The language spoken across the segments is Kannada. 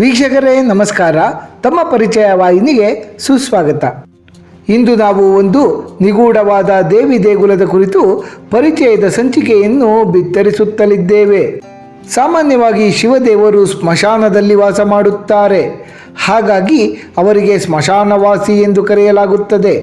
ವೀಕ್ಷಕರೇ, ನಮಸ್ಕಾರ. ತಮ್ಮ ಪರಿಚಯ ವಾಹಿನಿಗೆ ಸುಸ್ವಾಗತ. ಇಂದು ನಾವು ಒಂದು ನಿಗೂಢವಾದ ದೇವಿ ದೇಗುಲದ ಕುರಿತು ಪರಿಚಯದ ಸಂಚಿಕೆಯನ್ನು ಬಿತ್ತರಿಸುತ್ತಲಿದ್ದೇವೆ. ಸಾಮಾನ್ಯವಾಗಿ ಶಿವದೇವರು ಸ್ಮಶಾನದಲ್ಲಿ ವಾಸ ಮಾಡುತ್ತಾರೆ. ಹಾಗಾಗಿ ಅವರಿಗೆ ಸ್ಮಶಾನವಾಸಿ ಎಂದು ಕರೆಯಲಾಗುತ್ತದೆ.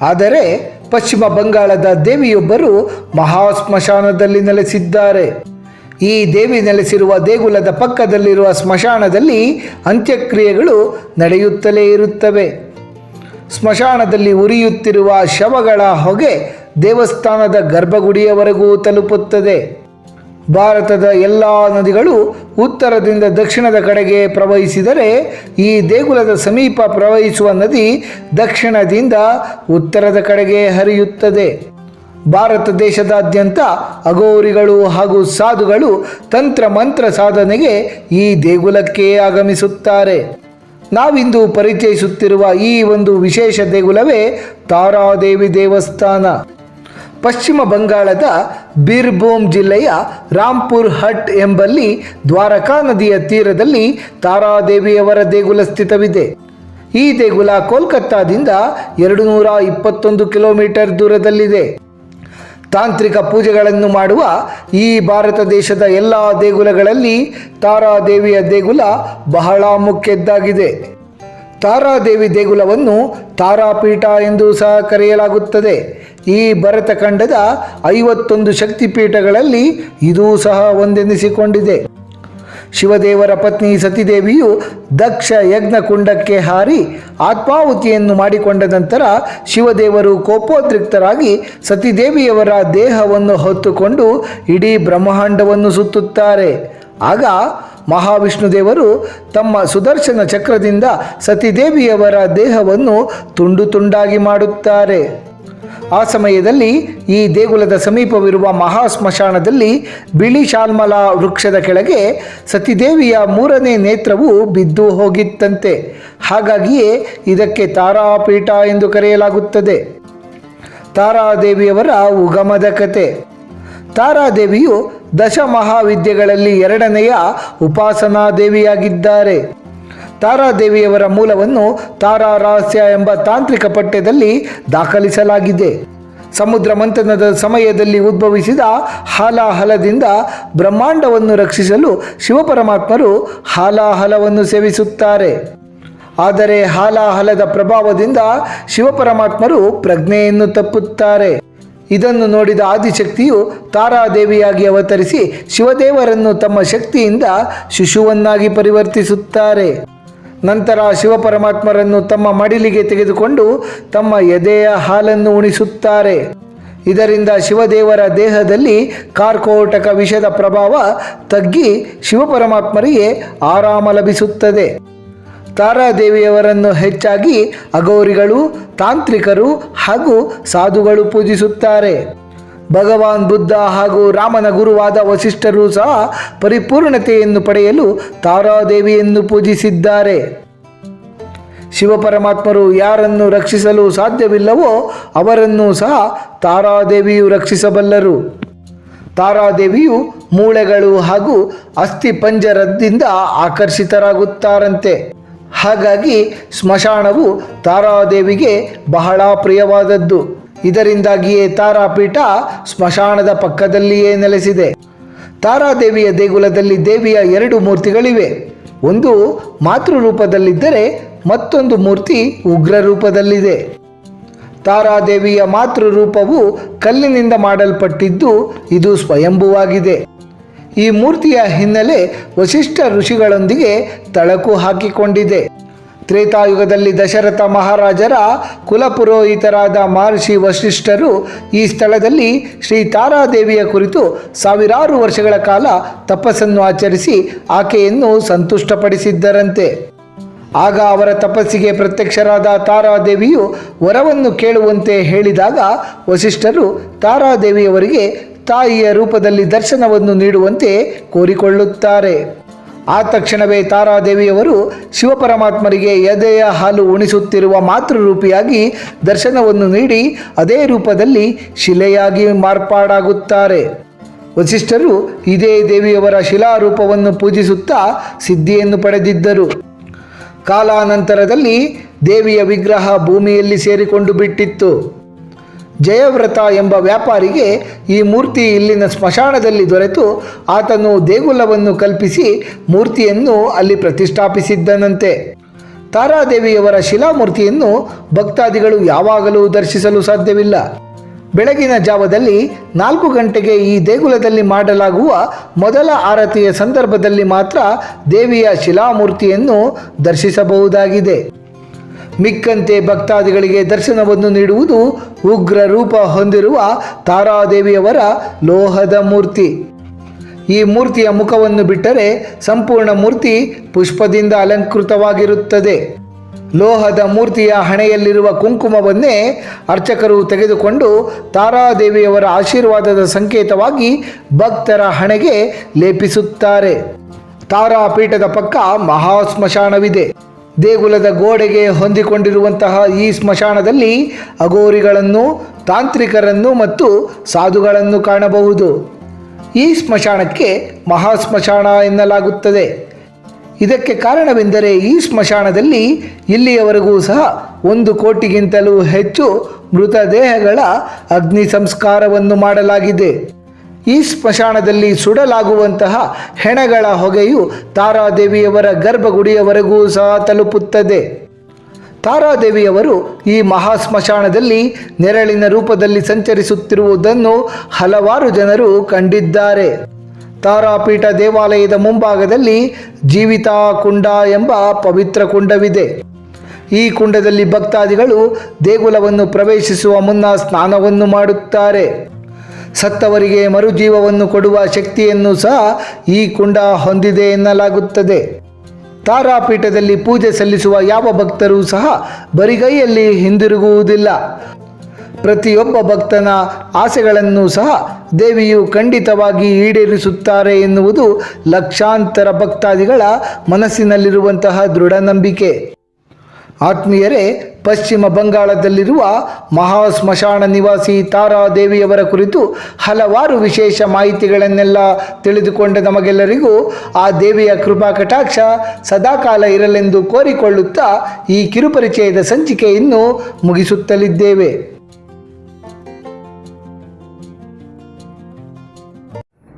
ಆದರೆ ಪಶ್ಚಿಮ ಬಂಗಾಳದ ದೇವಿಯೊಬ್ಬರು ಮಹಾ ಸ್ಮಶಾನದಲ್ಲಿ ನೆಲೆಸಿದ್ದಾರೆ. ಈ ದೇವಿ ನೆಲೆಸಿರುವ ದೇಗುಲದ ಪಕ್ಕದಲ್ಲಿರುವ ಸ್ಮಶಾನದಲ್ಲಿ ಅಂತ್ಯಕ್ರಿಯೆಗಳು ನಡೆಯುತ್ತಲೇ ಇರುತ್ತವೆ. ಸ್ಮಶಾನದಲ್ಲಿ ಉರಿಯುತ್ತಿರುವ ಶವಗಳ ಹೊಗೆ ದೇವಸ್ಥಾನದ ಗರ್ಭಗುಡಿಯವರೆಗೂ ತಲುಪುತ್ತದೆ. ಭಾರತದ ಎಲ್ಲ ನದಿಗಳು ಉತ್ತರದಿಂದ ದಕ್ಷಿಣದ ಕಡೆಗೆ ಪ್ರವಹಿಸಿದರೆ ಈ ದೇಗುಲದ ಸಮೀಪ ಪ್ರವಹಿಸುವ ನದಿ ದಕ್ಷಿಣದಿಂದ ಉತ್ತರದ ಕಡೆಗೆ ಹರಿಯುತ್ತದೆ. ಭಾರತ ದೇಶದಾದ್ಯಂತ ಅಘೋರಿಗಳು ಹಾಗೂ ಸಾಧುಗಳು ತಂತ್ರ ಮಂತ್ರ ಸಾಧನೆಗೆ ಈ ದೇಗುಲಕ್ಕೆ ಆಗಮಿಸುತ್ತಾರೆ. ನಾವಿಂದು ಪರಿಚಯಿಸುತ್ತಿರುವ ಈ ಒಂದು ವಿಶೇಷ ದೇಗುಲವೇ ತಾರಾದೇವಿ ದೇವಸ್ಥಾನ. ಪಶ್ಚಿಮ ಬಂಗಾಳದ ಬೀರ್ಭೂಮ್ ಜಿಲ್ಲೆಯ ರಾಂಪುರ್ ಹಟ್ ಎಂಬಲ್ಲಿ ದ್ವಾರಕಾ ನದಿಯ ತೀರದಲ್ಲಿ ತಾರಾದೇವಿಯವರ ದೇಗುಲ ಸ್ಥಿತವಿದೆ. ಈ ದೇಗುಲ ಕೋಲ್ಕತ್ತಾದಿಂದ ಎರಡು ನೂರ ಇಪ್ಪತ್ತೊಂದು ಕಿಲೋಮೀಟರ್ ದೂರದಲ್ಲಿದೆ. ತಾಂತ್ರಿಕ ಪೂಜೆಗಳನ್ನು ಮಾಡುವ ಈ ಭಾರತ ದೇಶದ ಎಲ್ಲ ದೇಗುಲಗಳಲ್ಲಿ ತಾರಾದೇವಿಯ ದೇಗುಲ ಬಹಳ ಮುಖ್ಯದ್ದಾಗಿದೆ ತಾರಾದೇವಿ ದೇಗುಲವನ್ನು ತಾರಾಪೀಠ ಎಂದು ಸಹ ಕರೆಯಲಾಗುತ್ತದೆ. ಈ ಭರತಖಂಡದ ಐವತ್ತೊಂದು ಶಕ್ತಿಪೀಠಗಳಲ್ಲಿ ಇದೂ ಸಹ ಒಂದೆನಿಸಿಕೊಂಡಿದೆ. ಶಿವದೇವರ ಪತ್ನಿ ಸತಿದೇವಿಯು ದಕ್ಷ ಯಜ್ಞಕುಂಡಕ್ಕೆ ಹಾರಿ ಆತ್ಮಾಹುತಿಯನ್ನು ಮಾಡಿಕೊಂಡ ನಂತರ ಶಿವದೇವರು ಕೋಪೋದ್ರಿಕ್ತರಾಗಿ ಸತಿದೇವಿಯವರ ದೇಹವನ್ನು ಹೊತ್ತುಕೊಂಡು ಇಡೀ ಬ್ರಹ್ಮಾಂಡವನ್ನು ಸುತ್ತುತ್ತಾರೆ. ಆಗ ಮಹಾವಿಷ್ಣು ದೇವರು ತಮ್ಮ ಸುದರ್ಶನ ಚಕ್ರದಿಂದ ಸತಿದೇವಿಯವರ ದೇಹವನ್ನು ತುಂಡು ತುಂಡಾಗಿ ಮಾಡುತ್ತಾರೆ. ಆ ಸಮಯದಲ್ಲಿ ಈ ದೇಗುಲದ ಸಮೀಪವಿರುವ ಮಹಾ ಸ್ಮಶಾನದಲ್ಲಿ ಬಿಳಿ ಶಾಲ್ಮಲ ವೃಕ್ಷದ ಕೆಳಗೆ ಸತಿದೇವಿಯ ಮೂರನೇ ನೇತ್ರವು ಬಿದ್ದು ಹೋಗಿತ್ತಂತೆ. ಹಾಗಾಗಿಯೇ ಇದಕ್ಕೆ ತಾರಾಪೀಠ ಎಂದು ಕರೆಯಲಾಗುತ್ತದೆ. ತಾರಾದೇವಿಯವರ ಉಗಮದ ಕತೆ. ತಾರಾದೇವಿಯು ದಶ ಮಹಾವಿದ್ಯೆಗಳಲ್ಲಿ ಎರಡನೆಯ ಉಪಾಸನಾ ದೇವಿಯಾಗಿದ್ದಾರೆ ತಾರಾದೇವಿಯವರ ಮೂಲವನ್ನು ತಾರಾ ರಹಸ್ಯ ಎಂಬ ತಾಂತ್ರಿಕ ಪಠ್ಯದಲ್ಲಿ ದಾಖಲಿಸಲಾಗಿದೆ. ಸಮುದ್ರ ಮಂಥನದ ಸಮಯದಲ್ಲಿ ಉದ್ಭವಿಸಿದ ಹಾಲಾಹಲದಿಂದ ಬ್ರಹ್ಮಾಂಡವನ್ನು ರಕ್ಷಿಸಲು ಶಿವಪರಮಾತ್ಮರು ಹಾಲಾಹಲವನ್ನು ಸೇವಿಸುತ್ತಾರೆ. ಆದರೆ ಹಾಲಾಹಲದ ಪ್ರಭಾವದಿಂದ ಶಿವಪರಮಾತ್ಮರು ಪ್ರಜ್ಞೆಯನ್ನು ತಪ್ಪುತ್ತಾರೆ. ಇದನ್ನು ನೋಡಿದ ಆದಿಶಕ್ತಿಯು ತಾರಾದೇವಿಯಾಗಿ ಅವತರಿಸಿ ಶಿವದೇವರನ್ನು ತಮ್ಮ ಶಕ್ತಿಯಿಂದ ಶಿಶುವನ್ನಾಗಿ ಪರಿವರ್ತಿಸುತ್ತಾರೆ. ನಂತರ ಶಿವಪರಮಾತ್ಮರನ್ನು ತಮ್ಮ ಮಡಿಲಿಗೆ ತೆಗೆದುಕೊಂಡು ತಮ್ಮ ಎದೆಯ ಹಾಲನ್ನು ಉಣಿಸುತ್ತಾರೆ. ಇದರಿಂದ ಶಿವದೇವರ ದೇಹದಲ್ಲಿ ಕಾರ್ಕೋಟಕ ವಿಷದ ಪ್ರಭಾವ ತಗ್ಗಿ ಶಿವಪರಮಾತ್ಮರಿಗೆ ಆರಾಮ ಲಭಿಸುತ್ತದೆ. ತಾರಾದೇವಿಯವರನ್ನು ಹೆಚ್ಚಾಗಿ ಅಗೌರಿಗಳು ತಾಂತ್ರಿಕರು ಹಾಗೂ ಸಾಧುಗಳು ಪೂಜಿಸುತ್ತಾರೆ. ಭಗವಾನ್ ಬುದ್ಧ ಹಾಗೂ ರಾಮನ ಗುರುವಾದ ವಸಿಷ್ಠರು ಸಹ ಪರಿಪೂರ್ಣತೆಯನ್ನು ಪಡೆಯಲು ತಾರಾದೇವಿಯನ್ನು ಪೂಜಿಸಿದ್ದಾರೆ. ಶಿವಪರಮಾತ್ಮರು ಯಾರನ್ನು ರಕ್ಷಿಸಲು ಸಾಧ್ಯವಿಲ್ಲವೋ ಅವರನ್ನು ಸಹ ತಾರಾದೇವಿಯು ರಕ್ಷಿಸಬಲ್ಲರು. ತಾರಾದೇವಿಯು ಮೂಳೆಗಳು ಹಾಗೂ ಅಸ್ಥಿ ಪಂಜರದಿಂದ ಆಕರ್ಷಿತರಾಗುತ್ತಾರಂತೆ. ಹಾಗಾಗಿ ಸ್ಮಶಾನವು ತಾರಾದೇವಿಗೆ ಬಹಳ ಪ್ರಿಯವಾದದ್ದು. ಇದರಿಂದಾಗಿಯೇ ತಾರಾಪೀಠ ಸ್ಮಶಾನದ ಪಕ್ಕದಲ್ಲಿಯೇ ನೆಲೆಸಿದೆ. ತಾರಾದೇವಿಯ ದೇಗುಲದಲ್ಲಿ ದೇವಿಯ ಎರಡು ಮೂರ್ತಿಗಳಿವೆ. ಒಂದು ಮಾತೃ ರೂಪದಲ್ಲಿದ್ದರೆ ಮತ್ತೊಂದು ಮೂರ್ತಿ ಉಗ್ರ ರೂಪದಲ್ಲಿದೆ ತಾರಾದೇವಿಯ ಮಾತೃ ರೂಪವು ಕಲ್ಲಿನಿಂದ ಮಾಡಲ್ಪಟ್ಟಿದ್ದು ಇದು ಸ್ವಯಂಭುವಾಗಿದೆ. ಈ ಮೂರ್ತಿಯ ಹಿನ್ನೆಲೆ ವಶಿಷ್ಠ ಋಷಿಗಳೊಂದಿಗೆ ತಳಕು ಹಾಕಿಕೊಂಡಿದೆ. ತ್ರೇತಾಯುಗದಲ್ಲಿ ದಶರಥ ಮಹಾರಾಜರ ಕುಲಪುರೋಹಿತರಾದ ಮಹರ್ಷಿ ವಶಿಷ್ಠರು ಈ ಸ್ಥಳದಲ್ಲಿ ಶ್ರೀ ತಾರಾದೇವಿಯ ಕುರಿತು ಸಾವಿರಾರು ವರ್ಷಗಳ ಕಾಲ ತಪಸ್ಸನ್ನು ಆಚರಿಸಿ ಆಕೆಯನ್ನು ಸಂತುಷ್ಟಪಡಿಸಿದ್ದರಂತೆ. ಆಗ ಅವರ ತಪಸ್ಸಿಗೆ ಪ್ರತ್ಯಕ್ಷರಾದ ತಾರಾದೇವಿಯು ವರವನ್ನು ಕೇಳುವಂತೆ ಹೇಳಿದಾಗ ವಶಿಷ್ಠರು ತಾರಾದೇವಿಯವರಿಗೆ ತಾಯಿಯ ರೂಪದಲ್ಲಿ ದರ್ಶನವನ್ನು ನೀಡುವಂತೆ ಕೋರಿಕೊಳ್ಳುತ್ತಾರೆ. ಆ ತಕ್ಷಣವೇ ತಾರಾದೇವಿಯವರು ಶಿವಪರಮಾತ್ಮರಿಗೆ ಎದೆಯ ಹಾಲು ಉಣಿಸುತ್ತಿರುವ ಮಾತೃರೂಪಿಯಾಗಿ ದರ್ಶನವನ್ನು ನೀಡಿ ಅದೇ ರೂಪದಲ್ಲಿ ಶಿಲೆಯಾಗಿ ಮಾರ್ಪಾಡಾಗುತ್ತಾರೆ. ವಸಿಷ್ಠರು ಇದೇ ದೇವಿಯವರ ಶಿಲಾರೂಪವನ್ನು ಪೂಜಿಸುತ್ತಾ ಸಿದ್ಧಿಯನ್ನು ಪಡೆದಿದ್ದರು. ಕಾಲಾನಂತರದಲ್ಲಿ ದೇವಿಯ ವಿಗ್ರಹ ಭೂಮಿಯಲ್ಲಿ ಸೇರಿಕೊಂಡು ಬಿಟ್ಟಿತ್ತು. ಜಯವ್ರತ ಎಂಬ ವ್ಯಾಪಾರಿಗೆ ಈ ಮೂರ್ತಿ ಇಲ್ಲಿನ ಸ್ಮಶಾನದಲ್ಲಿ ದೊರೆತು ಆತನು ದೇಗುಲವನ್ನು ಕಲ್ಪಿಸಿ ಮೂರ್ತಿಯನ್ನು ಅಲ್ಲಿ ಪ್ರತಿಷ್ಠಾಪಿಸಿದ್ದನಂತೆ. ತಾರಾದೇವಿಯವರ ಶಿಲಾಮೂರ್ತಿಯನ್ನು ಭಕ್ತಾದಿಗಳು ಯಾವಾಗಲೂ ದರ್ಶಿಸಲು ಸಾಧ್ಯವಿಲ್ಲ. ಬೆಳಗಿನ ಜಾವದಲ್ಲಿ ನಾಲ್ಕು ಗಂಟೆಗೆ ಈ ದೇಗುಲದಲ್ಲಿ ಮಾಡಲಾಗುವ ಮೊದಲ ಆರತಿಯ ಸಂದರ್ಭದಲ್ಲಿ ಮಾತ್ರ ದೇವಿಯ ಶಿಲಾಮೂರ್ತಿಯನ್ನು ದರ್ಶಿಸಬಹುದಾಗಿದೆ. ಮಿಕ್ಕಂತೆ ಭಕ್ತಾದಿಗಳಿಗೆ ದರ್ಶನವನ್ನು ನೀಡುವುದು ಉಗ್ರ ರೂಪ ಹೊಂದಿರುವ ತಾರಾದೇವಿಯವರ ಲೋಹದ ಮೂರ್ತಿ. ಈ ಮೂರ್ತಿಯ ಮುಖವನ್ನು ಬಿಟ್ಟರೆ ಸಂಪೂರ್ಣ ಮೂರ್ತಿ ಪುಷ್ಪದಿಂದ ಅಲಂಕೃತವಾಗಿರುತ್ತದೆ. ಲೋಹದ ಮೂರ್ತಿಯ ಹಣೆಯಲ್ಲಿರುವ ಕುಂಕುಮವನ್ನೇ ಅರ್ಚಕರು ತೆಗೆದುಕೊಂಡು ತಾರಾದೇವಿಯವರ ಆಶೀರ್ವಾದದ ಸಂಕೇತವಾಗಿ ಭಕ್ತರ ಹಣೆಗೆ ಲೇಪಿಸುತ್ತಾರೆ. ತಾರಾಪೀಠದ ಪಕ್ಕ ಮಹಾ ಸ್ಮಶಾನವಿದೆ ದೇಗುಲದ ಗೋಡೆಗೆ ಹೊಂದಿಕೊಂಡಿರುವಂತಹ ಈ ಸ್ಮಶಾನದಲ್ಲಿ ಅಗೋರಿಗಳನ್ನು ತಾಂತ್ರಿಕರನ್ನು ಮತ್ತು ಸಾಧುಗಳನ್ನು ಕಾಣಬಹುದು. ಈ ಸ್ಮಶಾನಕ್ಕೆ ಮಹಾ ಸ್ಮಶಾನ ಎನ್ನಲಾಗುತ್ತದೆ. ಇದಕ್ಕೆ ಕಾರಣವೆಂದರೆ ಈ ಸ್ಮಶಾನದಲ್ಲಿ ಇಲ್ಲಿಯವರೆಗೂ ಸಹ ಒಂದು ಕೋಟಿಗಿಂತಲೂ ಹೆಚ್ಚು ಮೃತದೇಹಗಳ ಅಗ್ನಿ ಸಂಸ್ಕಾರವನ್ನು ಮಾಡಲಾಗಿದೆ. ಈ ಸ್ಮಶಾನದಲ್ಲಿ ಸುಡಲಾಗುವಂತಹ ಹೆಣಗಳ ಹೊಗೆಯು ತಾರಾದೇವಿಯವರ ಗರ್ಭಗುಡಿಯವರೆಗೂ ಸಹ ತಲುಪುತ್ತದೆ. ತಾರಾದೇವಿಯವರು ಈ ಮಹಾ ಸ್ಮಶಾನದಲ್ಲಿ ನೆರಳಿನ ರೂಪದಲ್ಲಿ ಸಂಚರಿಸುತ್ತಿರುವುದನ್ನು ಹಲವಾರು ಜನರು ಕಂಡಿದ್ದಾರೆ. ತಾರಾಪೀಠ ದೇವಾಲಯದ ಮುಂಭಾಗದಲ್ಲಿ ಜೀವಿತಾ ಕುಂಡ ಎಂಬ ಪವಿತ್ರ ಕುಂಡವಿದೆ. ಈ ಕುಂಡದಲ್ಲಿ ಭಕ್ತಾದಿಗಳು ದೇಗುಲವನ್ನು ಪ್ರವೇಶಿಸುವ ಮುನ್ನ ಸ್ನಾನವನ್ನು ಮಾಡುತ್ತಾರೆ. ಸತ್ತವರಿಗೆ ಮರುಜೀವವನ್ನು ಕೊಡುವ ಶಕ್ತಿಯನ್ನು ಸಹ ಈ ಕುಂಡ ಹೊಂದಿದೆ ಎನ್ನಲಾಗುತ್ತದೆ. ತಾರಾಪೀಠದಲ್ಲಿ ಪೂಜೆ ಸಲ್ಲಿಸುವ ಯಾವ ಭಕ್ತರೂ ಸಹ ಬರಿಗೈಯಲ್ಲಿ ಹಿಂದಿರುಗುವುದಿಲ್ಲ. ಪ್ರತಿಯೊಬ್ಬ ಭಕ್ತನ ಆಸೆಗಳನ್ನು ಸಹ ದೇವಿಯು ಖಂಡಿತವಾಗಿ ಈಡೇರಿಸುತ್ತಾರೆ ಎನ್ನುವುದು ಲಕ್ಷಾಂತರ ಭಕ್ತಾದಿಗಳ ಮನಸ್ಸಿನಲ್ಲಿರುವಂತಹ ದೃಢ ನಂಬಿಕೆ ಆತ್ಮೀಯರೇ ಪಶ್ಚಿಮ ಬಂಗಾಳದಲ್ಲಿರುವ ಮಹಾ ಸ್ಮಶಾನ ನಿವಾಸಿ ತಾರಾದೇವಿಯವರ ಕುರಿತು ಹಲವಾರು ವಿಶೇಷ ಮಾಹಿತಿಗಳನ್ನೆಲ್ಲ ತಿಳಿದುಕೊಂಡ ನಮಗೆಲ್ಲರಿಗೂ ಆ ದೇವಿಯ ಕೃಪಾ ಕಟಾಕ್ಷ ಸದಾಕಾಲ ಇರಲೆಂದು ಕೋರಿಕೊಳ್ಳುತ್ತಾ ಈ ಕಿರುಪರಿಚಯದ ಸಂಚಿಕೆಯನ್ನು ಮುಗಿಸುತ್ತಲಿದ್ದೇವೆ.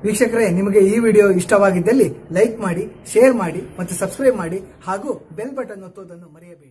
ವೀಕ್ಷಕರೇ, ನಿಮಗೆ ಈ ವಿಡಿಯೋ ಇಷ್ಟವಾಗಿದ್ದಲ್ಲಿ ಲೈಕ್ ಮಾಡಿ, ಶೇರ್ ಮಾಡಿ ಮತ್ತು ಸಬ್ಸ್ಕ್ರೈಬ್ ಮಾಡಿ ಹಾಗೂ ಬೆಲ್ ಬಟನ್ ಒತ್ತುವುದನ್ನು ಮರೆಯಬೇಡಿ.